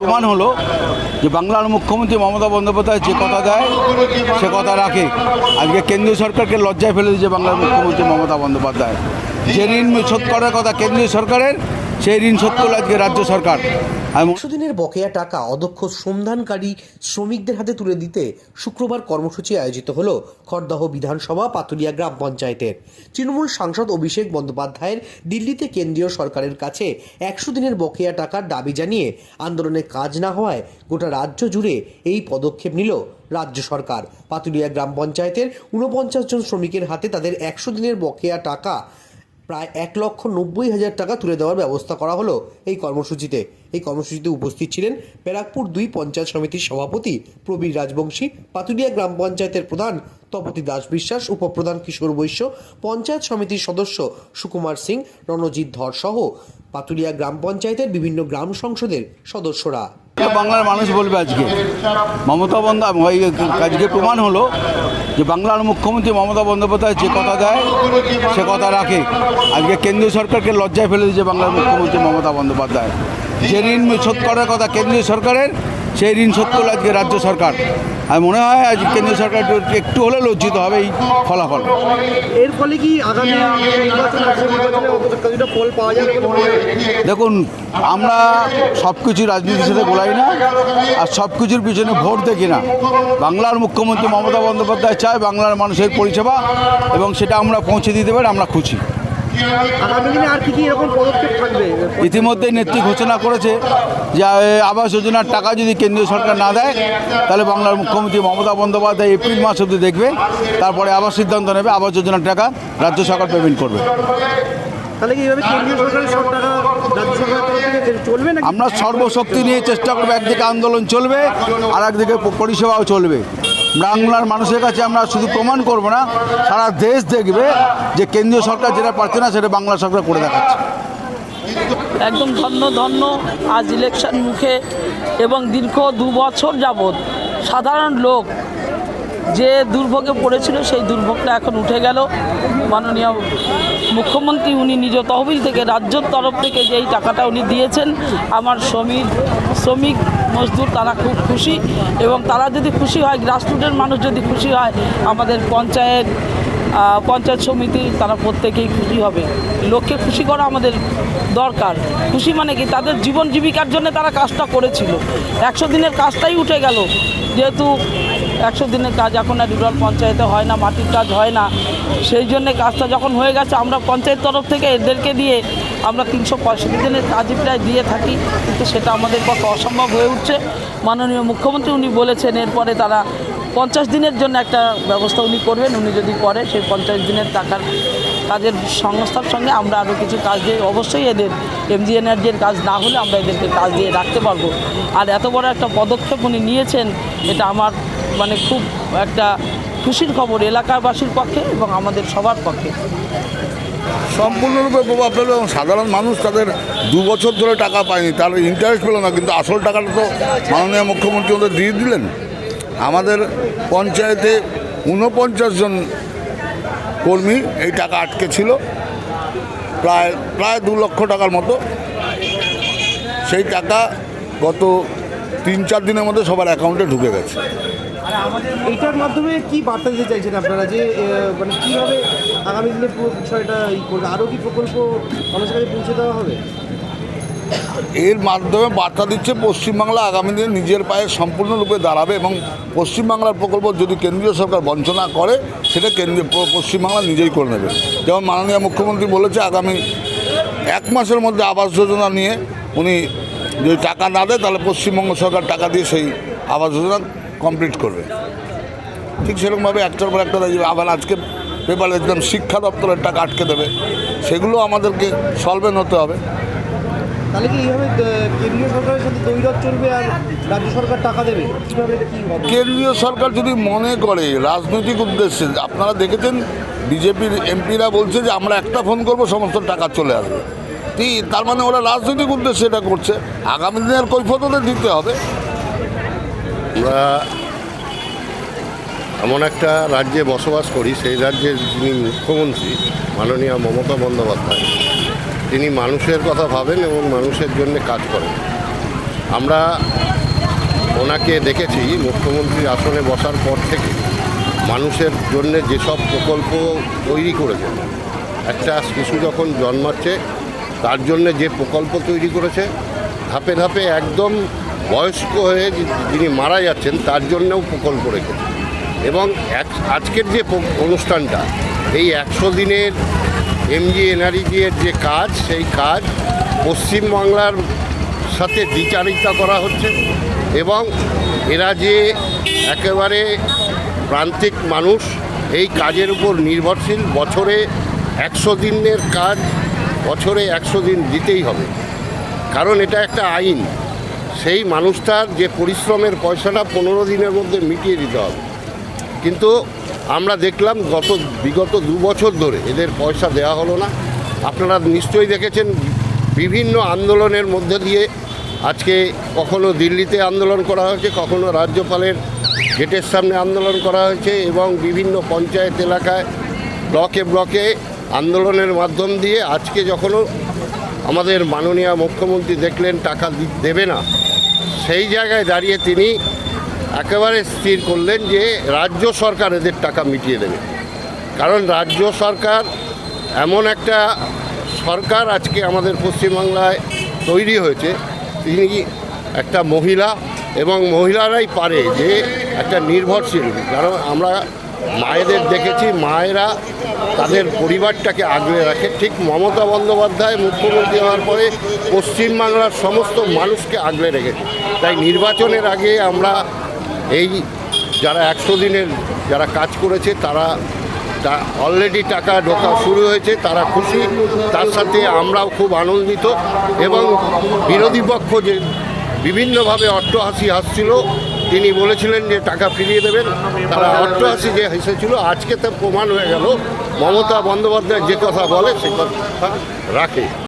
প্রমাণ হলো যে বাংলার মুখ্যমন্ত্রী মমতা বন্দ্যোপাধ্যায় যে কথা দেয়, সে কথা রাখে। আজকে কেন্দ্রীয় সরকারকে লজ্জায় ফেলে দিয়েছে বাংলার মুখ্যমন্ত্রী মমতা বন্দ্যোপাধ্যায়। যে ঋণ শোধ করার কথা কেন্দ্রীয় সরকারের সেই ঋণ শোধ করল আজকে রাজ্য সরকার। একশো দিনের বকেয়া টাকা অদক্ষ সন্ধানকারী শ্রমিকদের হাতে তুলে দিতে শুক্রবার কর্মসূচি আয়োজিত হলো খড়দহ বিধানসভা পাতুলিয়া গ্রাম পঞ্চায়েতের। তৃণমূল সাংসদ অভিষেক বন্দ্যোপাধ্যায়ের দিল্লিতে কেন্দ্রীয় সরকারের কাছে একশো দিনের বকেয়া টাকার দাবি জানিয়ে আন্দোলনে কাজ না হওয়ায় গোটা রাজ্য জুড়ে এই পদক্ষেপ নিল রাজ্য সরকার। পাতুলিয়া গ্রাম পঞ্চায়েতের ঊনপঞ্চাশ জন শ্রমিকের হাতে তাদের একশো দিনের বকেয়া টাকা প্রায় এক লক্ষ নব্বই হাজার টাকা তুলে দেওয়ার ব্যবস্থা করা হলো এই কর্মসূচিতে। এই কর্মসূচিতে উপস্থিত ছিলেন ব্যারাকপুর দুই পঞ্চায়েত সমিতির সভাপতি প্রবীর রাজবংশী, পাতুলিয়া গ্রাম পঞ্চায়েতের প্রধান তপতি দাস বিশ্বাস, উপপ্রধান কিশোর বৈশ্য, পঞ্চায়েত সমিতির সদস্য সুকুমার সিং, রণজিৎ ধর সহ পাতুলিয়া গ্রাম পঞ্চায়েতের বিভিন্ন গ্রাম সংসদের সদস্যরা। বাংলার মানুষ বলবে আজকে। মমতা বন্দ্যোপাধ্যায় আজকে প্রমাণ হলো যে বাংলার মুখ্যমন্ত্রী মমতা বন্দ্যোপাধ্যায় যে কথা দেয়, সে কথা রাখে। আজকে কেন্দ্রীয় সরকারকে লজ্জায় ফেলে দিয়েছে বাংলার মুখ্যমন্ত্রী মমতা বন্দ্যোপাধ্যায়। যে ঋণ শোধ করার কথা কেন্দ্রীয় সরকারের, সেই ঋণ শোধ করল আজকে রাজ্য সরকার। আর মনে হয় আজ কেন্দ্রীয় সরকার একটু- হলে লজ্জিত হবে এই ফলাফল। এর ফলে কি আগামী ফল পাওয়া যাবে? দেখুন আমরা সব কিছু রাজনীতির সাথে গোলাই না আর সব কিছুর পিছনে ভোট দেখি না। বাংলার মুখ্যমন্ত্রী মমতা বন্দ্যোপাধ্যায় চায় বাংলার মানুষের পরিষেবা এবং সেটা আমরা পৌঁছে দিতে পারি আমরা খুশি। আগামী দিনে আর কি কি এরকম পদক্ষেপ থাকবে? ইতিমধ্যে নেত্রী ঘোষণা করেছে যে আবাস যোজনার টাকা যদি কেন্দ্রীয় সরকার না দেয় তাহলে বাংলার মুখ্যমন্ত্রী মমতা বন্দ্যোপাধ্যায় এপ্রিল মাস অবধি দেখবে তারপরে আবার সিদ্ধান্ত নেবে আবাস যোজনার টাকা রাজ্য সরকার পেমেন্ট করবে। তাহলে কি এইভাবে কেন্দ্রীয় সরকারের সব টাকা রাজ্য সরকারের তরফ থেকে চলবে না আমরা সর্বশক্তি নিয়ে চেষ্টা করব একদিকে আন্দোলন চলবে আর একদিকে পরিষেবাও চলবে। বাংলার মানুষের কাছে আমরা শুধু প্রমাণ করব না, সারা দেশ দেখবে যে কেন্দ্রীয় সরকার যেটা পারছে না, সেটা বাংলা সরকার করে দেখাচ্ছে। একদম ধন্য ধন্য আজ ইলেকশন মুখে এবং দীর্ঘ দু বছর যাবৎ সাধারণ লোক যে দুর্ভোগে পড়েছিল, সেই দুর্ভোগটা এখন উঠে গেল। মাননীয় মুখ্যমন্ত্রী উনি নিজ তহবিল থেকে, রাজ্যর তরফ থেকে যেই টাকাটা উনি দিয়েছেন, আমার শ্রমিক শ্রমিক মজদুর, তারা খুব খুশি। এবং তারা যদি খুশি হয় গ্রাসরুটের মানুষ যদি খুশি হয়, আমাদের পঞ্চায়েত পঞ্চায়েত সমিতি, তারা প্রত্যেকেই খুশি হবে। লোককে খুশি করা আমাদের দরকার। খুশি মানে কি? তাদের জীবন জীবিকার জন্য তারা কাজটা করেছিল। একশো দিনের কাজটাই উঠে গেল। যেহেতু একশো দিনের কাজ এখন আর রুরাল পঞ্চায়েতে হয় না, মাটির কাজ হয় না। সেই জন্যে কাজটা যখন হয়ে গেছে, আমরা পঞ্চায়েত তরফ থেকে এদেরকে দিয়ে আমরা তিনশো পঁয়ষট্টি দিনের কাজই প্রায় দিয়ে থাকি। কিন্তু সেটা আমাদের পক্ষে অসম্ভব হয়ে উঠছে। মাননীয় মুখ্যমন্ত্রী উনি বলেছেন, এরপরে তারা পঞ্চাশ দিনের জন্য একটা ব্যবস্থা উনি করবেন। উনি যদি করে, সেই পঞ্চাশ দিনের টাকার কাজের সংস্থার সঙ্গে আমরা আরও কিছু কাজ দিয়ে, অবশ্যই এদের এমজি এনার্জির কাজ না হলে আমরা এদেরকে কাজ দিয়ে রাখতে পারব। আর এত বড় একটা পদক্ষেপ উনি নিয়েছেন, এটা আমার মানে খুব একটা খুশির খবর এলাকাবাসীর পক্ষে এবং আমাদের সবার পক্ষে। সম্পূর্ণরূপে প্রভাব ফেলবে এবং সাধারণ মানুষ তাদের দু বছর ধরে টাকা পায়নি, তার ইন্টারেস্ট পেল না, কিন্তু আসল টাকাটা তো মাননীয় মুখ্যমন্ত্রী ওদের দিয়ে দিলেন। আমাদের পঞ্চায়েতে ঊনপঞ্চাশ জন কর্মী এই টাকা আটকে ছিল, প্রায় প্রায় দু লক্ষ টাকার মতো। সেই টাকা গত তিন চার দিনের মধ্যে সবার অ্যাকাউন্টে ঢুকে গেছে। এইটার মাধ্যমে কি বার্তা দিতে চাইছেন আপনারা যে মানে কীভাবে আগামী দিনে পুরো বিষয়টা ই করবে? আরও কি প্রকল্প মানুষের কাছে পৌঁছে দেওয়া হবে? এর মাধ্যমে বার্তা দিচ্ছে পশ্চিমবাংলা আগামী দিনে নিজের পায়ে সম্পূর্ণরূপে দাঁড়াবে এবং পশ্চিমবাংলার প্রকল্প যদি কেন্দ্রীয় সরকার বঞ্চনা করে, সেটা কেন্দ্রীয় পশ্চিমবাংলা নিজেই করে নেবে। যেমন মাননীয় মুখ্যমন্ত্রী বলেছে, আগামী এক মাসের মধ্যে আবাস যোজনা নিয়ে উনি যদি টাকা না দেয়, তাহলে পশ্চিমবঙ্গ সরকার টাকা দিয়ে সেই আবাস যোজনা কমপ্লিট করবে। ঠিক সেরকমভাবে একটার পর একটা দেখবে আবার আজকে পেপারে দেখলাম শিক্ষা দপ্তরের টাকা আটকে দেবে সেগুলো আমাদেরকে সলভেন হতে হবে। তাহলে কি এইভাবে কেন্দ্রীয় সরকারের সাথে দৈরথ চলবে আর রাজ্য সরকার টাকা দেবে? কীভাবে কী হবে? কেন্দ্রীয় সরকার যদি মনে করে রাজনৈতিক উদ্দেশ্যে আপনারা দেখেছেন বিজেপির এমপিরা বলছে যে আমরা একটা ফোন করব সমস্ত টাকা চলে আসবে। তার মানে ওরা রাজনৈতিক উদ্দেশ্যে এটা করছে। আগামী দিনের কৈফত ওদের দিতে হবে। আমরা এমন একটা রাজ্যে বসবাস করি, সেই রাজ্যের যিনি মুখ্যমন্ত্রী, মাননীয় মমতা বন্দ্যোপাধ্যায়, তিনি মানুষের কথা ভাবেন এবং মানুষের জন্য কাজ করেন। আমরা ওনাকে দেখেছি মুখ্যমন্ত্রীর আসনে বসার পর থেকে মানুষের জন্য যেসব প্রকল্প তৈরি করেছেন, একটা শিশু যখন জন্মাচ্ছে, তার জন্য যে প্রকল্প তৈরি করেছে, ধাপে ধাপে একদম বয়স্ক হয়ে যিনি মারা যাচ্ছেন, তার জন্যও প্রকল্প রেখেছে এবং আজকের যে অনুষ্ঠানটা, এই একশো দিনের এমজি এনআরইজি এর যে কাজ, সেই কাজ পশ্চিমবাংলার সাথে দ্বিচারিতা করা হচ্ছে এবং এরা যে একেবারে প্রান্তিক মানুষ, এই কাজের উপর নির্ভরশীল, বছরে একশো দিনের কাজ, বছরে একশো দিন দিতেই হবে। কারণ এটা একটা আইন। সেই মানুষটার যে পরিশ্রমের পয়সাটা পনেরো দিনের মধ্যে মিটিয়ে দিতে হবে। কিন্তু আমরা দেখলাম গত, বিগত দু বছর ধরে এদের পয়সা দেওয়া হলো না। আপনারা নিশ্চয়ই দেখেছেন বিভিন্ন আন্দোলনের মধ্যে দিয়ে আজকে কখনো দিল্লিতে আন্দোলন করা হয়েছে, কখনো রাজ্যপালের গেটের সামনে আন্দোলন করা হয়েছে এবং বিভিন্ন পঞ্চায়েত এলাকায় ব্লকে ব্লকে আন্দোলনের মাধ্যম দিয়ে আজকে যখনও আমাদের মাননীয় মুখ্যমন্ত্রী দেখলেন, টাকা দেবে না। সেই জায়গায় দাঁড়িয়ে তিনি একেবারে স্থির করলেন যে রাজ্য সরকার এদের টাকা মিটিয়ে দেবে। কারণ রাজ্য সরকার এমন একটা সরকার আজকে আমাদের পশ্চিমবাংলায় তৈরি হয়েছে। তিনি একটা মহিলা এবং মহিলারাই পারে যে একটা নির্ভরশীল। কারণ আমরা মায়েদের দেখেছি, মায়েরা তাদের পরিবারটাকে আগলে রাখে। ঠিক মমতা বন্দ্যোপাধ্যায় মুখ্যমন্ত্রী হওয়ার পরে পশ্চিমবাংলার সমস্ত মানুষকে আগলে রেখেছে তাই নির্বাচনের আগে আমরা এই যারা একশো দিনের যারা কাজ করেছে, তারা অলরেডি টাকা ঢোকা শুরু হয়েছে, তারা খুশি। তার সাথে আমরাও খুব আনন্দিত এবং বিরোধী পক্ষ যে বিভিন্নভাবে অট্টহাসি হাসছিল তিনি বলেছিলেন যে টাকা ফিরিয়ে দেবেন। তারা অট্টহাসি যে হেসেছিল, আজকে তো প্রমাণ হয়ে গেল। মমতা বন্দ্যোপাধ্যায় যে কথা বলে, সে কথা রাখে।